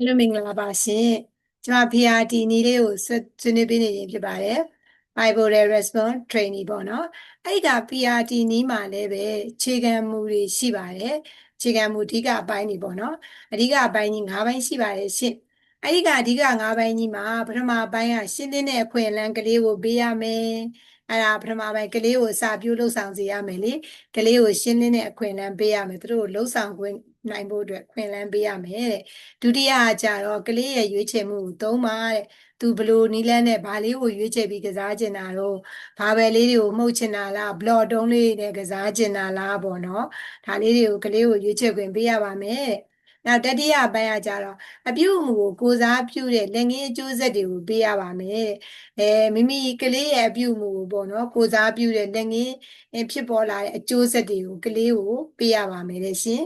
အားလုံးမင်္ဂလာပါရှင်ကျွန်မ PRT နည်းလေးကိုဆွဆွေးနွေးပေးနေရင်ဖြစ်ပါတယ် Bipolar Response Training ပေါ့နော်အဲ့ဒီက PRT နည်းမှာလည်းပဲခြေခံမူတွေရှိပါတယ်ခြေခံမူအဓိကအပိုင်းတွေပေါ့နော်အဓိကအပိုင်းကြီး၅ပိုင်းရှိပါတယ်ရှင်အဲ့ဒီကအဓိက၅ပိုင်းကြီးမှာပထမပိုင်းကရှင်းလင်းတဲ့အခွင့်အလမ်းကလေးကိုပေးရမယ်အဲ့ဒါပထမပိုင်းကလေးကိုအစာပြုလှုပ်ဆောင်စေရမယ်လေကလေးကိုရှင်းလင်းတဲ့အခွင့်အလမ်းပေးရမယ်သူတို့ကိုလှုပ်ဆောင်ခွင့် နိုင်ဖို့အတွက်ခွင့်လန်းပေးရမယ်တဲ့ဒုတိယကကြတော့ကလေးရဲ့ရွေးချယ်မှုကိုသုံးပါတဲ့သူဘလို့နီးလန်းနဲ့ဘာလေးကိုရွေးချယ်ပြီးကစားကျင်တာတော့ဘာပဲလေးတွေကိုမှုတ်ချင်တာလားဘလော့တုံးလေးနဲ့ကစားကျင်တာလားပေါ့နော်ဒါလေးတွေကိုကလေးကိုရွေးချယ်ခွင့်ပေးရပါမယ်တဲ့ နောက်တတိယပိုင်းကကြတော့အပြုအမူကိုကိုစားပြုတဲ့လက်ငင်းအကျိုးဆက်တွေကိုပေးရပါမယ်တဲ့အဲမိမိကလေးရဲ့အပြုအမူကိုပေါ့နော်ကိုစားပြုတဲ့လက်ငင်းဖြစ်ပေါ်လာတဲ့အကျိုးဆက်တွေကိုကလေးကိုပေးရပါမယ်တဲ့ရှင်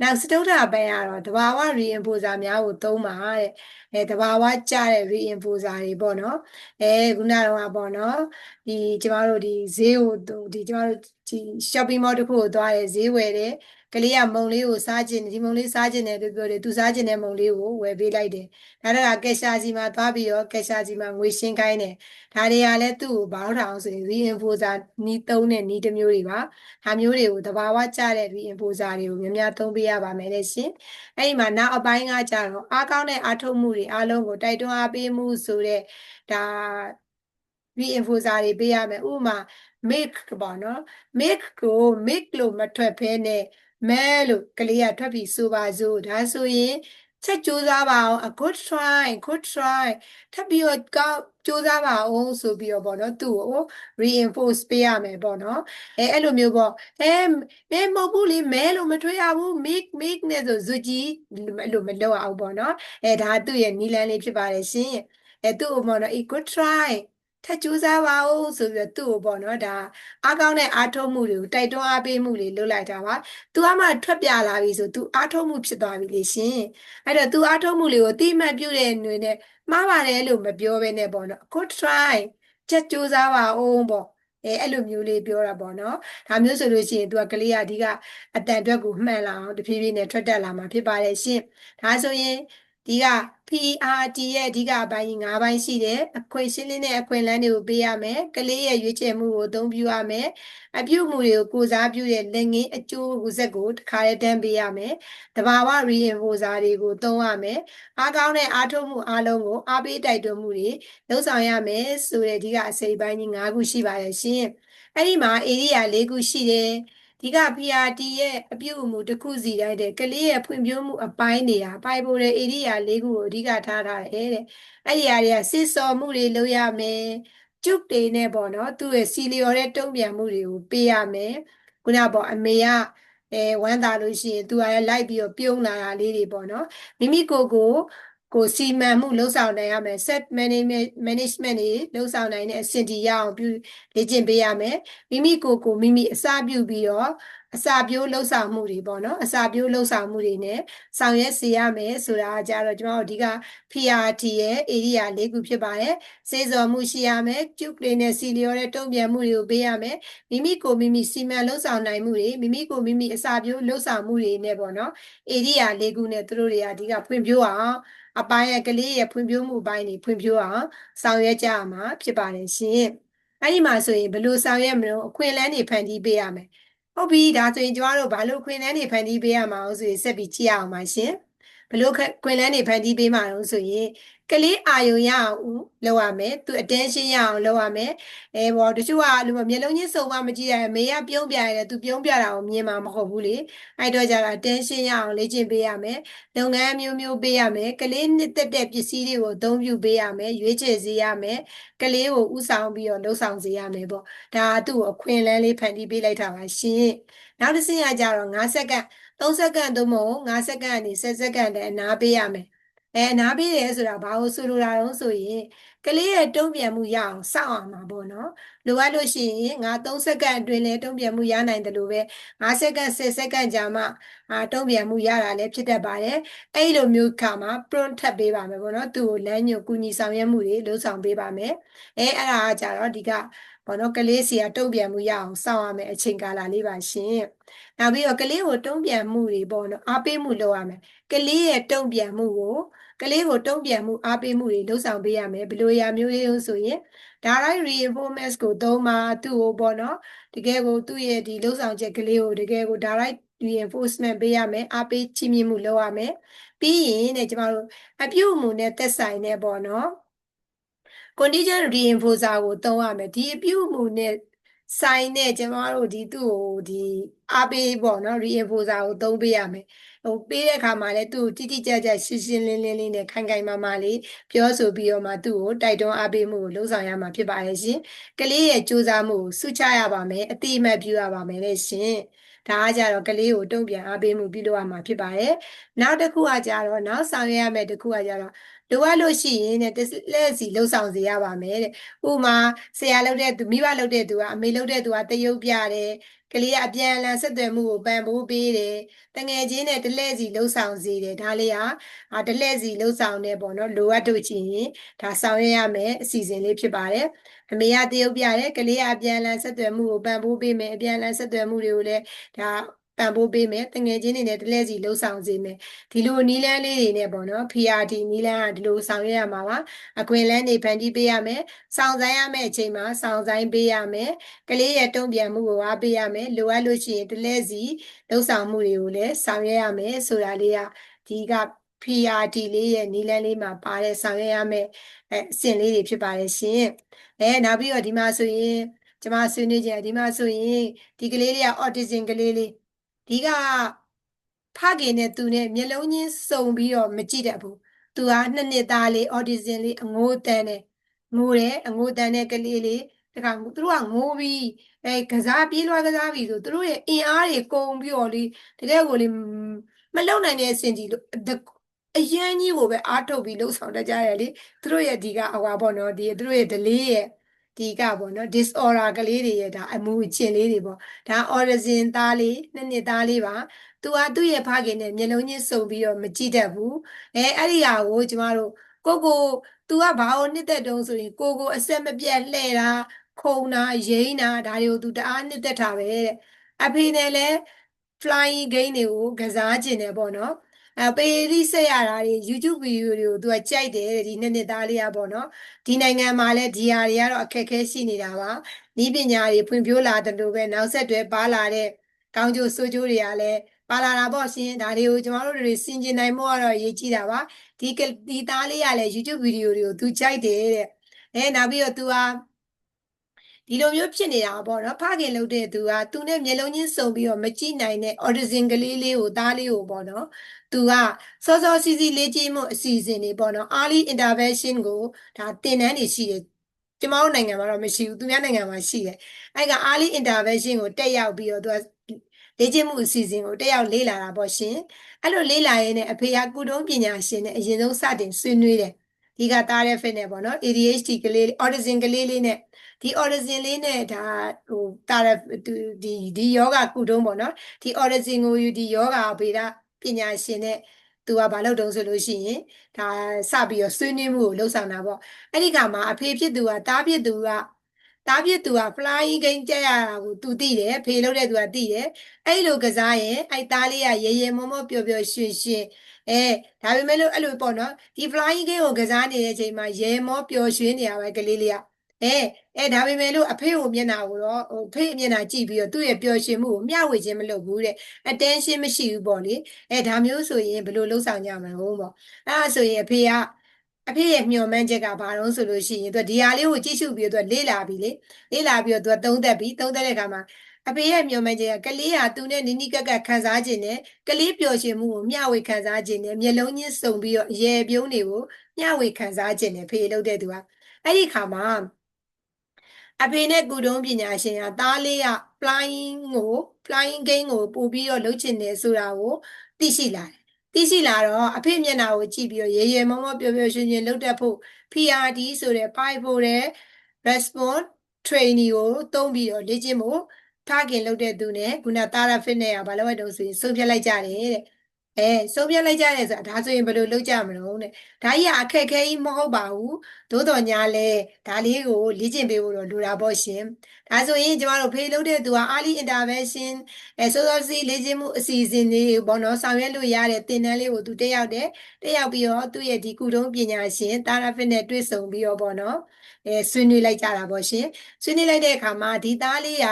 နောက်စတုဒ္ဓအပိုင်းကတော့တဘာဝ reinforcer များကိုသုံးပါတဲ့အဲတဘာဝကျတဲ့ reinforcer တွေပေါ့နော်အဲခုနကတော့ပေါ့နော်ဒီကျမတို့ဒီဈေးကိုဒီကျမတို့ဒီ shopping mall တစ်ခုကိုသွားတယ်ဈေးဝယ်တယ် ကလေးကမုံလေးကိုစားခြင်းဒီမုံလေးစားခြင်းတယ်လို့ပြောတယ်သူစားခြင်းတဲ့မုံလေးကိုဝယ်ပေးလိုက်တယ်ဒါတော့ကက်ရှာစီမှာသွားပြီးတော့ကက်ရှာစီမှာငွေရှင်းခိုင်းတယ်ဒါတွေကလည်းသူ့ကိုဘာလို့ထောင်ဆိုရင် reinforcer နီးသုံးတဲ့နီးတစ်မျိုးတွေပါဒါမျိုးတွေကိုတဘာဝကျတဲ့ reinforcer တွေကိုများများသုံးပေးရပါမယ်လေရှင်အဲ့ဒီမှာနောက်အပိုင်းကကြတော့အားကောင်းတဲ့အားထုတ်မှုတွေအားလုံးကိုတိုက်တွန်းအားပေးမှုဆိုတဲ့ဒါ reinforcer တွေပေးရမယ်ဥပမာ make ပေါ့နော် make ကို make လို့မထွက်ဖဲနဲ့ မဲလို့ကလေးကထွက်ပြီးဆိုပါစို့ဒါဆိုရင်ချက်ကြိုးစားပါအောင် a good try good try ထပ်ပြီးတော့ကောက်ကြိုးစားပါအောင်ဆိုပြီးတော့ပေါ့နော်သူ့ကို reinforce ပေးရမယ်ပေါ့နော်အဲအဲ့လိုမျိုးပေါ့အဲမဲမဟုတ်ဘူးလေမဲလို့မထွေးရဘူး make make နဲ့ဆိုဇူကြီးအဲ့လိုမလုပ်အောင်ပေါ့နော်အဲဒါသူ့ရဲ့နီလန်းလေးဖြစ်ပါတယ်ရှင်အဲသူ့ကိုပေါ့နော် a good try ထပ်ကြိုးစားပါဦးဆိုပြီးတော့သူ့ကိုပေါ့နော်ဒါအားကောင်းတဲ့အားထုတ်မှုတွေကိုတိုက်တွန်းအားပေးမှုတွေလုပ်လိုက်တာပါ။ तू အမှထွက်ပြလာပြီဆို तू အားထုတ်မှုဖြစ်သွားပြီလေရှင်။အဲ့တော့ तू အားထုတ်မှုတွေကိုတိမှတ်ပြုတဲ့ຫນွေနဲ့မှားပါတယ်လို့မပြောဘဲနဲ့ပေါ့နော်။ good try ချက်ကြိုးစားပါဦးပေါ့။အဲအဲ့လိုမျိုးလေးပြောတာပေါ့နော်။ဒါမျိုးဆိုလို့ရှိရင် तू ကကလေးကအဓိကအတန်အတွက်ကိုမှန်လာအောင်တဖြည်းဖြည်းနဲ့ထွက်တက်လာမှာဖြစ်ပါတယ်ရှင်။ဒါဆိုရင် ဒီက PRT ရဲ့အဓိကအပိုင်းကြီး၅ပိုင်းရှိတယ်အခွင့်ရှင်းလင်းတဲ့အခွင့်အလမ်းတွေကိုပေးရမယ်ကလေးရဲ့ရွေးချယ်မှုကိုအသုံးပြုရမယ်အပြုမှုတွေကိုကိုစားပြုတဲ့လက်ငင်းအကျိုးဆက်ကိုတစ်ခါတည်းတန်းပေးရမယ်တဘာဝ reinforcer တွေကိုသုံးရမယ်အားကောင်းတဲ့အားထုတ်မှုအားလုံးကိုအားပေးတိုက်တွန်းမှုတွေလှုပ်ဆောင်ရမယ်ဆိုတဲ့ဒီကအစိပ်ပိုင်းကြီး၅ခုရှိပါတယ်ရှင်အဲ့ဒီမှာ area ၄ခုရှိတယ် ဒီက PRT ရဲ့အပြုအမူတစ်ခုစီတိုင်းတဲ့ကလေးရဲ့ဖွံ့ဖြိုးမှုအပိုင်းနေတာပိုင်ပိုတဲ့ area ၄ခုကိုအဓိကထားထားတယ်တဲ့အဲ့ဒီအရာတွေကစစ်စော်မှုတွေလုပ်ရမယ်ကျုပ်တွေနဲ့ပေါ့နော်သူ့ရဲ့စီလျော်တဲ့တုံ့ပြန်မှုတွေကိုပေးရမယ်ခုနပေါ့အမေကအဲဝမ်းသာလို့ရှိရင်သူကလည်းလိုက်ပြီးတော့ပြုံးလာတာလေးတွေပေါ့နော်မိမိကိုယ်ကို ကိုစီမံမှုလှုပ်ဆောင်နိုင်ရမယ် set management management တွေလှုပ်ဆောင်နိုင်တဲ့အဆင့်တီရအောင်ပြုလေ့ကျင့်ပေးရမယ်မိမိကိုယ်ကိုမိမိအစပြုပြီးတော့ အစာပြိုးလှုပ်ဆောင်မှုတွေပေါ့နော်အစာပြိုးလှုပ်ဆောင်မှုတွေနဲ့ဆောင်ရွက်စေရမယ်ဆိုတာကြတော့ကျွန်တော်တို့ဒီက PRT ရဲ့ area ၄ခုဖြစ်ပါတယ်စေစော်မှုရှိရမယ်ကျုပ်တွေနဲ့စီလျော်တဲ့တုံ့ပြန်မှုတွေကိုပေးရမယ်မိမိကိုမိမိစီမံလှုပ်ဆောင်နိုင်မှုတွေမိမိကိုမိမိအစာပြိုးလှုပ်ဆောင်မှုတွေနဲ့ပေါ့နော် area ၄ခုနဲ့သူတို့တွေကဒီကဖွံ့ဖြိုးအောင်အပိုင်းရဲ့ကလေးရဲ့ဖွံ့ဖြိုးမှုပိုင်းတွေဖွံ့ဖြိုးအောင်ဆောင်ရွက်ကြရမှာဖြစ်ပါတယ်ရှင်အဲ့ဒီမှာဆိုရင်ဘယ်လိုဆောင်ရွက်မလို့အခွင့်အလမ်းတွေဖန်တီးပေးရမယ် ဟုတ်ပြီဒါဆိုရင်ကျမတို့ဘာလို့ခွင့်လန်းနေဖန်တီးပေးရမှာအောင်ဆိုရင်ဆက်ပြီးကြည့်ရအောင်ပါရှင် ဘလို့ခွင့်လန်းနေဖန်တီးပေးမှာအောင်ဆိုရင်ကလေးအာယုံရအောင်လုပ်ရမယ်သူ attention ရအောင်လုပ်ရမယ်အဲဘောတချို့ကလူမျက်လုံးချင်းစုံမှမကြည့်ရမေးရပြုံးပြရတယ်သူပြုံးပြတာကိုမြင်မှာမဟုတ်ဘူးလေအဲ့တော့ကြတာ attention ရအောင်လေ့ကျင့်ပေးရမယ်လုပ်ငန်းမျိုးမျိုးပေးရမယ်ကလေးနှစ်သက်တဲ့ပစ္စည်းတွေကိုအသုံးပြုပေးရမယ်ရွေးချယ်စေရမယ်ကလေးကိုဥဆောင်ပြီးတော့လှုပ်ဆောင်စေရမယ်ပေါ့ဒါကသူ့ကိုအခွင့်အလမ်းလေးဖန်တီးပေးလိုက်တာပါရှင်နောက်တစ်ဆင့်ကကြတော့9စက္ကန့် 3စက္ကန့်သို့မဟုတ်9စက္ကန့်ကနေ10စက္ကန့်တည်းအနားပေးရမယ်အဲနားပေးတယ်ဆိုတာဘာလို့ဆိုလိုတာလဲဆိုရင်ကလေးရဲ့တုံ့ပြန်မှုရအောင်စောင့်အောင်ပါပေါ့နော်လိုအပ်လို့ရှိရင်ငါ3စက္ကန့်အတွင်းလဲတုံ့ပြန်မှုရနိုင်တယ်လို့ပဲ5စက္ကန့်10စက္ကန့်ကြာမှအာတုံ့ပြန်မှုရတာလည်းဖြစ်တတ်ပါတယ်အဲ့လိုမျိုးခါမှာ prompt ထပ်ပေးပါမယ်ပေါ့နော်သူ့ကိုလမ်းညွှန်ကူညီဆောင်ရွက်မှုတွေလုပ်ဆောင်ပေးပါမယ်အဲအဲ့ဒါကကြတော့ဒီကပေါ့နော်ကလေးစီကတုံ့ပြန်မှုရအောင်စောင့်ရမယ်အချိန်ကာလလေးပါရှင် နောက်ပြီးတော့ကလေးကိုတုံ့ပြန်မှုတွေပေါ့နော်အားပေးမှုလုပ်ရမယ်ကလေးရဲ့တုံ့ပြန်မှုကိုကလေးကိုတုံ့ပြန်မှုအားပေးမှုတွေလှုပ်ဆောင်ပေးရမယ်ဘယ်လိုအရာမျိုးလေးလို့ဆိုရင် direct reinforcement ကိုသုံးမှာသူ့ကိုပေါ့နော်တကယ်ကိုသူ့ရဲ့ဒီလှုပ်ဆောင်ချက်ကလေးကိုတကယ်ကို direct reinforcement ပေးရမယ်အားပေးချီးမြှင့်မှုလုပ်ရမယ်ပြီးရင်တဲ့ကျမတို့အပြုအမူနဲ့သက်ဆိုင်တဲ့ပေါ့နော် condition reinforcer ကိုသုံးရမယ်ဒီအပြုအမူနဲ့ ဆိုင်တဲ့ကျမတို့ဒီသူ့ကိုဒီအားပေးပေါ့နော် reinforcer ကိုသုံးပေးရမယ်ဟိုပေးတဲ့အခါမှာလည်းသူ့ကိုတိတိကျကျရှင်းရှင်းလင်းလင်းလေးနဲ့ခိုင်ခိုင်မာမာလေးပြောဆိုပြီးတော့မှသူ့ကိုတိုက်တွန်းအားပေးမှုကိုလှုံ့ဆော်ရမှာဖြစ်ပါရဲ့ရှင်ကလေးရဲ့စူးစမ်းမှုကိုစုချရပါမယ်အတိအမှတ်ပြုရပါမယ်လေရှင်ဒါကကြတော့ကလေးကိုတုံ့ပြန်အားပေးမှုပြုလုပ်ရမှာဖြစ်ပါတယ်နောက်တစ်ခုကကြတော့နောက်ဆောင်ရွက်ရမယ့်တစ်ခုကကြတော့ လိုအပ်လို့ရှိရင်တဲ့တစ်လက်စီလှုပ်ဆောင်စေရပါမယ်တဲ့ဥပမာဆရာလုပ်တဲ့သူမိဘလုပ်တဲ့သူကအမေလုပ်တဲ့သူကတရုပ်ပြတယ်ကလေးကအပြန်အလှန်ဆက်သွယ်မှုကိုပံ့ပိုးပေးတယ်တငယ်ချင်းနဲ့တလဲစီလှုပ်ဆောင်စေတယ်ဒါလေးဟာအာတလဲစီလှုပ်ဆောင်နေပေါ့နော်လိုအပ်လို့ရှိရင်ဒါဆောင်ရွက်ရမယ်အစီအစဉ်လေးဖြစ်ပါတယ်အမေကတရုပ်ပြတယ်ကလေးကအပြန်အလှန်ဆက်သွယ်မှုကိုပံ့ပိုးပေးမယ်အပြန်အလှန်ဆက်သွယ်မှုတွေကိုလည်းဒါ ပံ့ပိုးပေးမယ်တငယ်ချင်းတွေနဲ့တလဲစီလှုပ်ဆောင်စေမယ်ဒီလိုနီးလန်းလေးတွေနဲ့ပေါ့နော် PRD နီးလန်းကဒီလိုဆောင်ရွက်ရမှာပါအခွင့်အလန်းတွေဖန်တီးပေးရမယ်စောင့်ဆိုင်ရမယ့်အချိန်မှာစောင့်ဆိုင်ပေးရမယ်ကလေးရဲ့တုံ့ပြန်မှုကိုအားပေးရမယ်လိုအပ်လို့ရှိရင်တလဲစီလှုပ်ဆောင်မှုတွေကိုလည်းဆောင်ရွက်ရမယ်ဆိုတာလေးကဒီက PRD လေးရဲ့နီးလန်းလေးမှာပါတဲ့ဆောင်ရွက်ရမယ့်အဲအဆင့်လေးတွေဖြစ်ပါတယ်ရှင်အဲနောက်ပြီးတော့ဒီမှာဆိုရင်ကျမဆွေးနွေးကြတယ်ဒီမှာဆိုရင်ဒီကလေးလေးက autism ကလေးလေး ဒီကဖခင်နဲ့သူနဲ့မျက်လုံးချင်းစုံပြီးတော့မကြည့်တတ်ဘူးသူကနှစ်နှစ်သားလေး autism လေးအငိုးတန်းနဲ့ငိုတယ်အငိုးတန်းတဲ့ကလေးလေးတခါသူတို့ကငိုပြီးအဲကစားပြေးလွှားကစားပြီးဆိုသူတို့ရဲ့အင်အားတွေကုန်ပြီးတော့လေတကယ်ကိုလေမလုံနိုင်တဲ့အဆင့်ကြီးလို့အရန်ကြီးကိုပဲအားထုတ်ပြီးလှုပ်ဆောင်တတ်ကြရတယ်လေသူတို့ရဲ့ဒီကအဟွာပေါ့နော်ဒီသူတို့ရဲ့ delay ရဲ့ ဒီကပေါ့နော် disorder ကလေးတွေရဲ့ဒါအမှုအကျင့်လေးတွေပေါ့ဒါ origin သားလေးနှစ်နှစ်သားလေးပါသူကသူ့ရဲ့ဖခင်နဲ့မျက်လုံးချင်းစုံပြီးတော့မကြည့်တတ်ဘူးအဲအဲ့ဒီဟာကိုကျမတို့ကိုကိုသူကဘာကိုနှစ်သက်တုံးဆိုရင်ကိုကိုအဆက်မပြတ်လှဲ့တာခုံတာရိမ့်တာဒါတွေကိုသူတအားနှစ်သက်တာပဲတဲ့အဖေနဲ့လည်း flying game တွေကိုကစားကျင်တယ်ပေါ့နော် အဲပေရိဆက်ရတာတွေ YouTube ဗီဒီယိုတွေကိုသူကကြိုက်တယ်ဒီနှစ်နှစ်သားလေးอ่ะပေါ့နော်ဒီနိုင်ငံမှာလည်းဒီဟာတွေကတော့အခက်အခဲရှိနေတာပါဤပညာတွေဖွံ့ဖြိုးလာတယ်လို့ပဲနောက်ဆက်တွဲပါလာတဲ့ကောင်းကျိုးဆိုးကျိုးတွေကလည်းပါလာတာပေါ့ရှင်ဒါတွေကိုကျမတို့တွေစင်ကျင်နိုင်ဖို့ကတော့ရေးကြည့်တာပါဒီဒီသားလေးကလည်း YouTube ဗီဒီယိုတွေကိုသူကြိုက်တယ်တဲ့အဲနောက်ပြီးတော့သူက ဒီလိုမျိုးဖြစ်နေတာပေါ့နော်ဖခင်လုပ်တဲ့သူကသူနဲ့မျက်လုံးချင်းစုံပြီးတော့မကြည့်နိုင်တဲ့ autism ကလေးလေးကိုသားလေးကိုပေါ့နော်သူကစောစောစီးစီးလေ့ကျင့်မှုအစီအစဉ်တွေပေါ့နော် early intervention ကိုဒါသင်တန်းတွေရှိတယ်ကျမတို့နိုင်ငံမှာတော့မရှိဘူးသူများနိုင်ငံမှာရှိတယ်အဲ့က early intervention ကိုတက်ရောက်ပြီးတော့သူကလေ့ကျင့်မှုအစီအစဉ်ကိုတက်ရောက်လေ့လာတာပေါ့ရှင်အဲ့လိုလေ့လာရင်းနဲ့အဖေကကုတုံးပညာရှင်နဲ့အရင်ဆုံးစတင်ဆွေးနွေးတယ် ဒီကသားတဲ့ fit နဲ့ပေါ့နော် ADHD ကလေး autism ကလေးလေးနဲ့ဒီ autism လေးနဲ့ဒါဟိုတာဒီဒီယောဂကုတုံးပေါ့နော်ဒီ autism ကိုယူဒီယောဂဗေဒပညာရှင်နဲ့သူကဘာလုပ်တုံးဆိုလို့ရှိရင်ဒါစပြီးတော့ဆွေးနွေးမှုကိုလှုပ်ဆောင်တာပေါ့အဲ့ဒီကမှာအဖေဖြစ်သူကတားဖြစ်သူကတားဖြစ်သူက flying game ကြက်ရတာကိုသူသိတယ်ဖေလုပ်တဲ့သူကသိတယ်အဲ့လိုကစားရင်အဲ့သားလေးကရေရေမောမောပျော်ပျော်ရွှင်ရွှင် အဲဒါပေမဲ့လို့အဲ့လိုပေါ့နော်ဒီ flying game ကိုကစားနေတဲ့အချိန်မှာရေမောပျော်ရွှင်နေရပဲကလေးလေးကအဲအဲဒါပေမဲ့လို့အဖေကိုမျက်နှာကိုတော့ဟိုဖေမျက်နှာကြည့်ပြီးတော့သူ့ရဲ့ပျော်ရွှင်မှုကိုမျှဝေခြင်းမလုပ်ဘူးတဲ့ attention မရှိဘူးပေါ့လေအဲဒါမျိုးဆိုရင်ဘယ်လိုလှုပ်ဆောင်ကြမှာဟုတ်ပေါ့အဲဒါဆိုရင်အဖေကအဖေရဲ့မျှော်မှန်းချက်ကဘာလို့ဆိုလို့ရှိရင်သူဒီဟာလေးကိုကြည့်ရှုပြီးတော့လေ့လာပြီလေလေ့လာပြီးတော့သူသုံးသက်ပြီသုံးသက်တဲ့အခါမှာ အဖေရဲ့မျှော်မှန်းချက်ကကလေးဟာသူနဲ့နီးနီးကပ်ကပ်ခံစားခြင်းနဲ့ကလေးပျော်ရွှင်မှုကိုမျှဝေခံစားခြင်းနဲ့မျက်လုံးချင်းစုံပြီးတော့ရေပြုံးတွေကိုမျှဝေခံစားခြင်းနဲ့ဖေလုပ်တဲ့သူကအဲ့ဒီခါမှာအဖေနဲ့ကုတုံးပညာရှင်ကသားလေးက flying ကို flying game ကိုပို့ပြီးတော့လုပ်ချင်တယ်ဆိုတာကိုသိရှိလာတယ်သိရှိလာတော့အဖေမျက်နှာကိုကြည့်ပြီးတော့ရေရေမောမောပျော်ပျော်ရွှင်ရွှင်လုပ်တတ်ဖို့ PRD ဆိုတဲ့ pipe ဖို့တဲ့ response training ကိုသုံးပြီးတော့လေ့ကျင့်ဖို့ ဖခင်လုပ်တဲ့သူနဲ့ခုနတာရာ fit နဲ့ကဘာလို့ရတော့ဆိုရင်ဆုံးဖြတ်လိုက်ကြတယ်တဲ့အဲဆုံးဖြတ်လိုက်ကြတယ်ဆိုတာဒါဆိုရင်ဘယ်လိုလုပ်ကြမလို့တဲ့ဒါကြီးကအခက်ခဲကြီးမဟုတ်ပါဘူးသို့တော်ညာလဲဒါလေးကိုလေ့ကျင့်ပေးဖို့တော့လိုတာပေါ့ရှင်ဒါဆိုရင်ကျမတို့ဖေးလုပ်တဲ့သူက early intervention အဲစောစောစီးလေ့ကျင့်မှုအစီအစဉ်လေးပေါ့နော်ဆောင်ရွက်လို့ရတဲ့သင်တန်းလေးကိုသူတက်ရောက်တယ်တက်ရောက်ပြီးတော့သူ့ရဲ့ဒီကုထုံးပညာရှင်တာရာဖစ်နဲ့တွေ့ဆုံပြီးတော့ပေါ့နော်အဲဆွေးနွေးလိုက်ကြတာပေါ့ရှင်ဆွေးနွေးလိုက်တဲ့အခါမှာဒီသားလေးက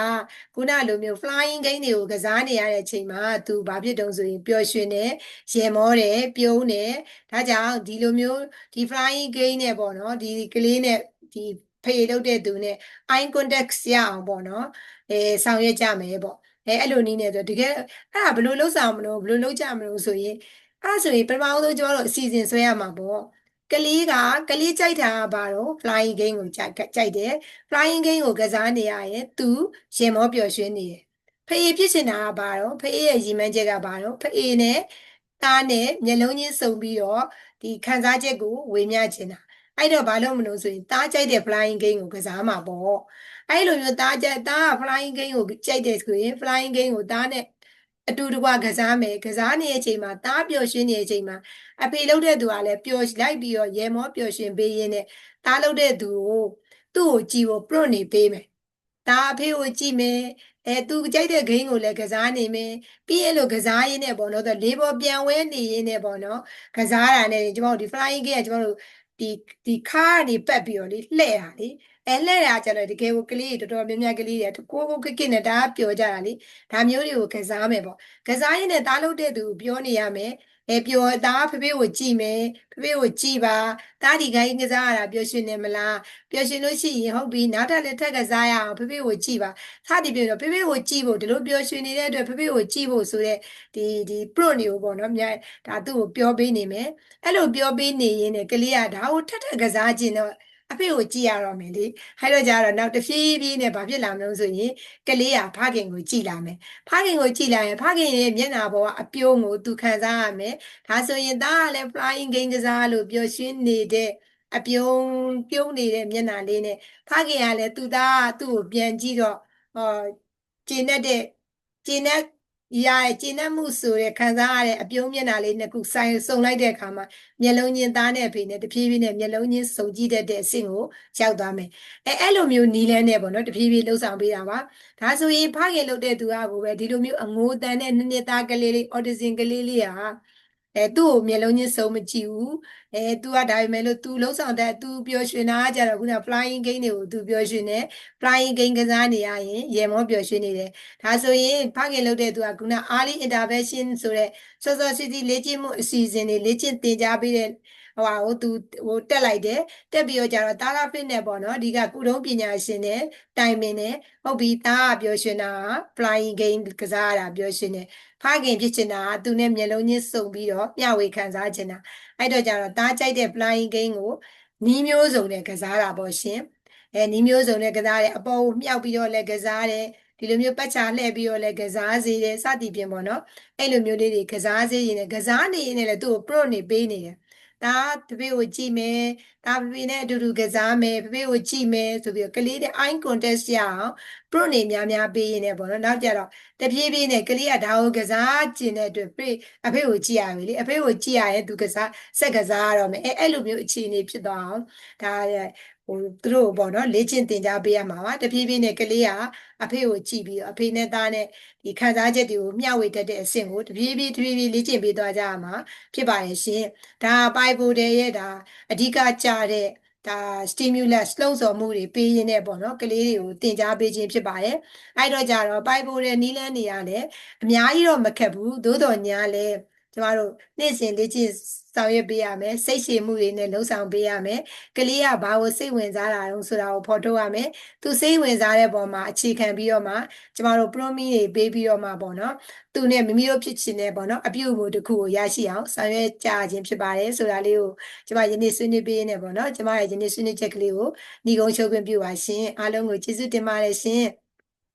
ခုနလိုမျိုး flying game တွေကိုကစားနေရတဲ့အချိန်မှာသူဘာဖြစ်တုံးဆိုရင်ပျော်ရွှင်တယ်ရေမောတယ်ပြုံးတယ်ဒါကြောင့်ဒီလိုမျိုးဒီ flying game နဲ့ပေါ့နော်ဒီကလေးနဲ့ဒီ ဖေးလုပ်တဲ့သူနဲ့ eye contact ရအောင်ပေါ့နော်အဲဆောင်ရွက်ကြမယ်ပေါ့အဲအဲ့လိုနည်းနဲ့ဆိုတကယ်အဲ့ဒါဘယ်လိုလုပ်ဆောင်မလို့ဘယ်လိုလုပ်ကြမလို့ဆိုရင်အဲ့ဒါဆိုရင်ပထမဆုံးကျွန်တော်တို့အစီအစဉ်ဆွဲရမှာပေါ့ကလေးကကလေးကြိုက်တာကဘာတော့ flying game ကိုကြိုက်ကြိုက်တယ် flying game ကိုကစားနေရရင်သူရင်မောပျော်ရွှင်နေတယ်ဖေးဖြစ်ချင်တာကဘာတော့ဖေးရဲ့ရည်မှန်းချက်ကဘာတော့ဖေးနဲ့သားနဲ့မျက်လုံးချင်းစုံပြီးတော့ဒီခံစားချက်ကိုဝေမျှချင်တာ အဲ့တော့ဘာလို့မလို့ဆိုရင်သားကြိုက်တဲ့ flying game ကိုကစားမှာပေါ့အဲ့လိုမျိုးသားကြိုက်သားက flying game ကိုကြိုက်တယ်ဆိုရင် flying game ကိုသားနဲ့အတူတကွကစားမယ်ကစားနေတဲ့အချိန်မှာသားပျော်ရွှင်နေတဲ့အချိန်မှာအဖေလုပ်တဲ့သူကလည်းပျော်လိုက်ပြီးတော့ရေမောပျော်ရွှင်ပေးရင်းနဲ့သားလုပ်တဲ့သူကိုသူ့ကိုကြည်ဖို့ prompt နေပေးမယ်ဒါအဖေကိုကြည့်မယ်အဲသူကြိုက်တဲ့ game ကိုလည်းကစားနေမယ်ပြီးရင်လို့ကစားရင်းနဲ့ပေါ့နော်သူလေးပေါ်ပြန်ဝဲနေရင်းနဲ့ပေါ့နော်ကစားတာနဲ့ကျွန်တော်တို့ဒီ flying game ကကျွန်တော်တို့ ဒီဒီခါကနေပတ်ပြီးတော့လေလှဲ့တာလေအဲလှဲ့တာကျတော့တကယ်ကိုကလေးတွေတော်တော်များများကလေးတွေကိုကိုကကစ်နဲ့ဒါပျော်ကြတာလေဒါမျိုးတွေကိုကစားမယ်ပေါ့ကစားရင်းနဲ့သားလုပ်တဲ့သူပြောနေရမယ် အဲပျော်သားဖေဖေကိုကြည့်မယ်ဖေဖေကိုကြည့်ပါသားဒီခိုင်းကစားရတာပျော်ရွှင်နေမလားပျော်ရွှင်လို့ရှိရင်ဟုတ်ပြီနောက်ထပ်လည်းထပ်ကစားရအောင်ဖေဖေကိုကြည့်ပါစသည်ပြောတော့ဖေဖေကိုကြည့်ဖို့ဒီလိုပျော်ရွှင်နေတဲ့အတွက်ဖေဖေကိုကြည့်ဖို့ဆိုတဲ့ဒီဒီ pro တွေကိုပေါ့နော်မြတ်ဒါသူ့ကိုပြောပေးနေမယ်အဲ့လိုပြောပေးနေရင်လည်းကလေးကဒါကိုထပ်ထပ်ကစားခြင်းတော့ အဖေကိုကြည့်ရတော့မယ်လေအဲ့တော့ကြတော့နောက်တစ်ဖြည်းဖြည်းနဲ့ဘာဖြစ်လာမလို့ဆိုရင်ကလေးကဖခင်ကိုကြည့်လာမယ်ဖခင်ကိုကြည့်လာရင်ဖခင်ရဲ့မျက်နှာပေါ်ကအပြုံးကိုသူခံစားရမယ်ဒါဆိုရင်သားကလည်း flying game ကစားလို့ပျော်ရွှင်နေတဲ့အပြုံးပြုံးနေတဲ့မျက်နှာလေးနဲ့ဖခင်ကလည်းသူသားသူ့ကိုပြန်ကြည့်တော့ဟောကျင်တဲ့ကျင်တဲ့ ရရဲ့ကျဉ်းမှုဆိုတဲ့ခံစားရတဲ့အပြုံးမျက်နှာလေးနှစ်ခုဆိုင်စုံလိုက်တဲ့အခါမှာမျက်လုံးချင်းသားနဲ့ဖေနဲ့တဖြည်းဖြည်းနဲ့မျက်လုံးချင်းစုံကြည့်တတ်တဲ့အဆင့်ကိုရောက်သွားမယ်အဲအဲ့လိုမျိုးနီးလန်းနဲ့ပေါ့နော်တဖြည်းဖြည်းလှုပ်ဆောင်ပေးတာပါဒါဆိုရင်ဖခင်လုပ်တဲ့သူကကိုပဲဒီလိုမျိုးအငိုးတန်တဲ့နှစ်နှစ်သားကလေးလေးအော်တီဇင်ကလေးလေးဟာ အဲသူ့ကိုမျက်လုံးချင်းစုံမကြည့်ဘူးအဲ तू ကဒါပေမဲ့လို့ तू လှုပ်ဆောင်တဲ့ तू ပျော်ရွှင်တာကြတော့ခုန flying game တွေကို तू ပျော်ရွှင်တယ် flying game ကစားနေရရင်ရေမောပျော်ရွှင်နေတယ်ဒါဆိုရင်ဖခင်လုပ်တဲ့ तू ကခုန early intervention ဆိုတဲ့စောစောစီးစီးလေ့ကျင့်မှုအစီအစဉ်တွေလေ့ကျင့်သင်ကြားပေးတဲ့ ဟိုဟာကိုသူဟိုတက်လိုက်တယ်တက်ပြီးတော့ကျတော့တာလာဖစ်နဲ့ပေါ့နော်အဓိကကုထုံးပညာရှင်နဲ့တိုင်ပင်နဲ့ဟုတ်ပြီတာကပြောရှင်တာ flying game ကစားရတာပြောရှင်တယ်ဖခင်ဖြစ်ချင်တာကသူနဲ့မျက်လုံးချင်းစုံပြီးတော့မျှဝေခံစားချင်တာအဲ့တော့ကျတော့တားကြိုက်တဲ့ flying game ကိုနီးမျိုးစုံနဲ့ကစားတာပေါ့ရှင်အဲနီးမျိုးစုံနဲ့ကစားတယ်အပေါ်ကိုမြှောက်ပြီးတော့လည်းကစားတယ်ဒီလိုမျိုးပတ်ချာလှည့်ပြီးတော့လည်းကစားစေတယ်စသည်ဖြင့်ပေါ့နော်အဲ့လိုမျိုးလေးတွေကစားစေရင်လည်းကစားနေရင်လည်းသူ့ကို pro နေပေးနေတယ် ဒါတပည့်ကိုကြည့်မယ်ဒါပပနဲ့အတူတူကစားမယ်ပပကိုကြည့်မယ်ဆိုပြီးတော့ကလေးတဲ့ eye contact ရအောင် pro နေများများပေးရင်လည်းပေါ့နော်နောက်ကြတော့တပြေးပြေးနဲ့ကလေးကဒါကိုကစားကျင်တဲ့အတွက်ပြေအဖေကိုကြည့်ရပြီလေအဖေကိုကြည့်ရရင်သူကစားဆက်ကစားရတော့မယ်အဲအဲ့လိုမျိုးအခြေအနေဖြစ်သွားအောင်ဒါ ဟိုသူတို့ပေါ့နော်လေ့ကျင့်သင်ကြားပေးရမှာပါတဖြည်းဖြည်းနဲ့ကလေးကအဖေကိုကြည့်ပြီးတော့အဖေနဲ့သားနဲ့ဒီခံစားချက်တွေကိုမျှဝေတတ်တဲ့အဆင့်ကိုတဖြည်းဖြည်းတဖြည်းဖြည်းလေ့ကျင့်ပေးသွားကြရမှာဖြစ်ပါတယ်ရှင်ဒါပိုက်ပိုတယ်ရဲ့ဒါအဓိကကြတဲ့ဒါ stimulus လှုံ့ဆော်မှုတွေပေးရင်းနဲ့ပေါ့နော်ကလေးတွေကိုတင် जा ပေးခြင်းဖြစ်ပါတယ်အဲ့တော့ကြတော့ပိုက်ပိုတဲ့နီးလန်းနေရလဲအများကြီးတော့မခက်ဘူးသို့တော်ညာလဲ ကျမတို့နေ့စဉ်လေ့ကျင့်ဆောင်ရွက်ပေးရမယ်စိတ်ရှည်မှုတွေနဲ့လှုပ်ဆောင်ပေးရမယ်ကလေးကဘာကိုစိတ်ဝင်စားတာတုံးဆိုတာကိုဖော်ထုတ်ရမယ်သူစိတ်ဝင်စားတဲ့ပုံမှာအခြေခံပြီးတော့မှကျမတို့ promise တွေပေးပြီးတော့မှပေါ့နော်သူနဲ့မိမိတို့ဖြစ်ချင်တဲ့ပေါ့နော်အပြုအမူတစ်ခုကိုရရှိအောင်ဆောင်ရွက်ကြခြင်းဖြစ်ပါတယ်ဆိုတာလေးကိုကျမယနေ့ဆွေးနွေးပေးနေပေါ့နော်ကျမရဲ့ယနေ့ဆွေးနွေးချက်ကလေးကိုညီကုန်းချုပ်ခွင့်ပြုပါရှင်အားလုံးကိုကျေးဇူးတင်ပါတယ်ရှင်